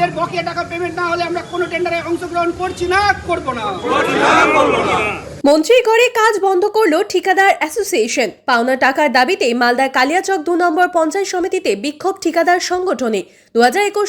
আমাদের বকেয়া টাকা পেমেন্ট না হলে আমরা কোনো টেন্ডারে অংশগ্রহণ করছি না করব না। মন্ত্রীর ঘরে কাজ বন্ধ করল ঠিকাদার অ্যাসোসিয়েশন। পাওনা টাকার দাবিতে মালদার কালিয়াচক দু নম্বর পঞ্চায়েত সমিতিতে বিক্ষোভ ঠিকাদার সংগঠনে। দু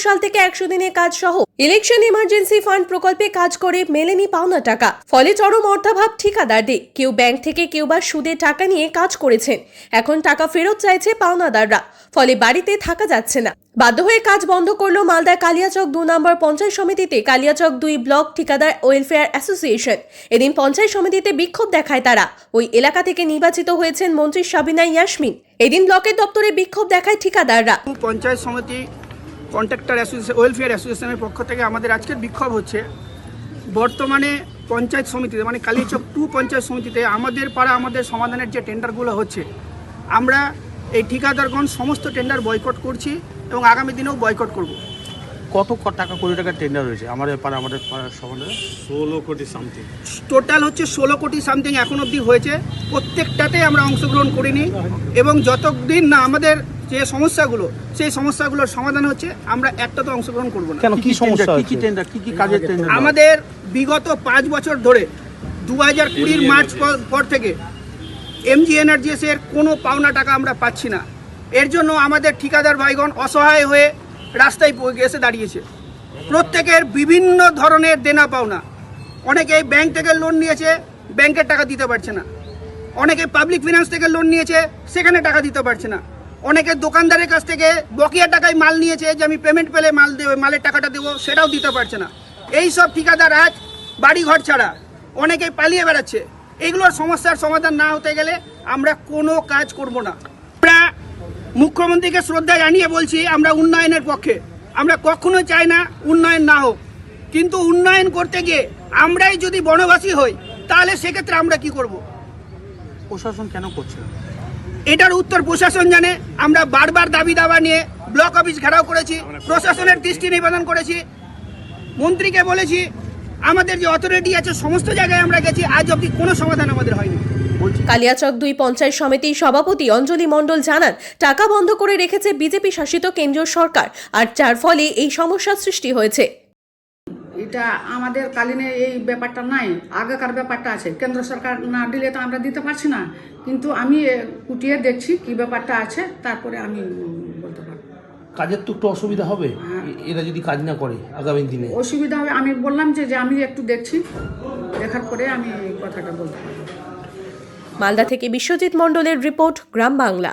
সাল থেকে একশো দিনের কাজ সহ ইলেকশন ইমার্জেন্সি ফান্ড প্রকল্পে কাজ করে মেলেনি পাওনা টাকা। ফলে চরম অর্থাভাব ঠিকাদারদের। কেউ ব্যাংক থেকে কেউ বা সুদে টাকা নিয়ে কাজ করেছেন। এখন টাকা ফেরত চাইছে পাওনাদাররা। ফলে বাড়িতে থাকা যাচ্ছে না। বাধ্য হয়ে কাজ বন্ধ করল মালদার কালিয়াচক দু নম্বর পঞ্চায়েত সমিতিতে। কালিয়াচক দুই ব্লক ঠিকাদার ওয়েলফেয়ার অ্যাসোসিয়েশন। এদিন পঞ্চায়েত সমিতিতে বিক্ষোভ দেখায় তারা। ওই এলাকা থেকে নির্বাচিত হয়েছেন মন্ত্রী সাবিনা ইয়াসমিন। এদিন ব্লকের দপ্তরে বিক্ষোভ দেখায় ঠিকাদাররা। পঞ্চায়েত সমিতি কন্ট্রাক্টর অ্যাসোসিয়েশন ওয়েলফেয়ার অ্যাসোসিয়েশনের পক্ষ থেকে আমাদের আজকের বিক্ষোভ হচ্ছে। বর্তমানে পঞ্চায়েত সমিতিতে মানে কালীচক টু পঞ্চায়েত সমিতিতে আমাদের পাড়া, আমাদের সমাধানের যে টেন্ডারগুলো হচ্ছে, আমরা এই ঠিকাদারগণ সমস্ত টেন্ডার বয়কট করছি এবং আগামী দিনেও বয়কট করব। কত টাকা কোটি টাকার টেন্ডার হয়েছে? আমাদের পাড়া আমাদের পাড়ার সমাধানে ষোলো কোটি সামথিং টোটাল হচ্ছে ষোলো কোটি সামথিং এখন অবধি হয়েছে। প্রত্যেকটাতে আমরা অংশগ্রহণ করিনি এবং যতদিন না আমাদের যে সমস্যাগুলো সেই সমস্যাগুলোর সমাধান হচ্ছে আমরা একটাতে অংশগ্রহণ করব না। কেন? কি সমস্যা কি কি টেন্ডার কি কি কাজের টেন্ডার আমাদের বিগত পাঁচ বছর ধরে দু হাজার কুড়ির মার্চ পর- পর থেকে এমজি এনার্জিএস এর কোনো পাওনা টাকা আমরা পাচ্ছি না। এর জন্য আমাদের ঠিকাদার ভাইগণ অসহায় হয়ে রাস্তায় এসে দাঁড়িয়েছে। প্রত্যেকের বিভিন্ন ধরনের দেনা পাওনা। অনেকে ব্যাংক থেকে লোন নিয়েছে ব্যাংকের টাকা দিতে পারছে না। অনেকে পাবলিক ফিনান্স থেকে লোন নিয়েছে, সেখানে টাকা দিতে পারছে না। অনেকে দোকানদারের কাছ থেকে বকেয়া টাকায় মাল নিয়েছে যে আমি পেমেন্ট পেলে মাল দেবে, মালের টাকাটা দেবো, সেটাও দিতে পারছে না। এই সব ঠিকাদার আজ বাড়ি ঘর ছাড়া অনেকে পালিয়ে বেড়াচ্ছে। এইগুলোর সমস্যার সমাধান না হতে গেলে আমরা কোনো কাজ করব না। মুখ্যমন্ত্রীকে শ্রদ্ধা জানিয়ে বলছি আমরা উন্নয়নের পক্ষে। আমরা কখনো চাই না উন্নয়ন না হোক। কিন্তু উন্নয়ন করতে গিয়ে আমরাই যদি বনবাসী হই তাহলে সেক্ষেত্রে আমরা কি করব। প্রশাসন কেন করছে এটার উত্তর প্রশাসন জানে। আমরা বারবার দাবি দাবা নিয়ে ব্লক অফিস ঘেরাও করেছি প্রশাসনের দৃষ্টি নিবেদন করেছি। মন্ত্রীকে বলেছি আমাদের যে অথরিটি আছে সমস্ত জায়গায় আমরা গেছি আজ অবধি কোনো সমাধান আমাদের হয়নি। কালিয়াচক দুই পঞ্চায়েত সমিতির সভাপতি অঞ্জলি মণ্ডল জানান টাকা বন্ধ করে রেখেছে বিজেপি শাসিত কেন্দ্রীয় সরকার আর যার ফলে এই সমস্যার সৃষ্টি হয়েছে। এটা আমাদের কালীনে এই ব্যাপারটা নাই আগেকার ব্যাপারটা আছে। কেন্দ্র সরকার না দিলে তো আমরা দিতে পারছি না। কিন্তু আমি কুটিয়ে দেখছি কি ব্যাপারটা আছে তারপরে আমি বলতে পারব। কাজের তো একটু অসুবিধা হবে এ- এরা যদি কাজ না করে আগামী দিনে। অসুবিধা হবে আমি বললাম যে যে আমি একটু দেখছি দেখার পরে আমি কথাটা বলতে পারব। মালদা থেকে বিশ্বজিৎ মণ্ডলের রিপোর্ট গ্রাম বাংলা।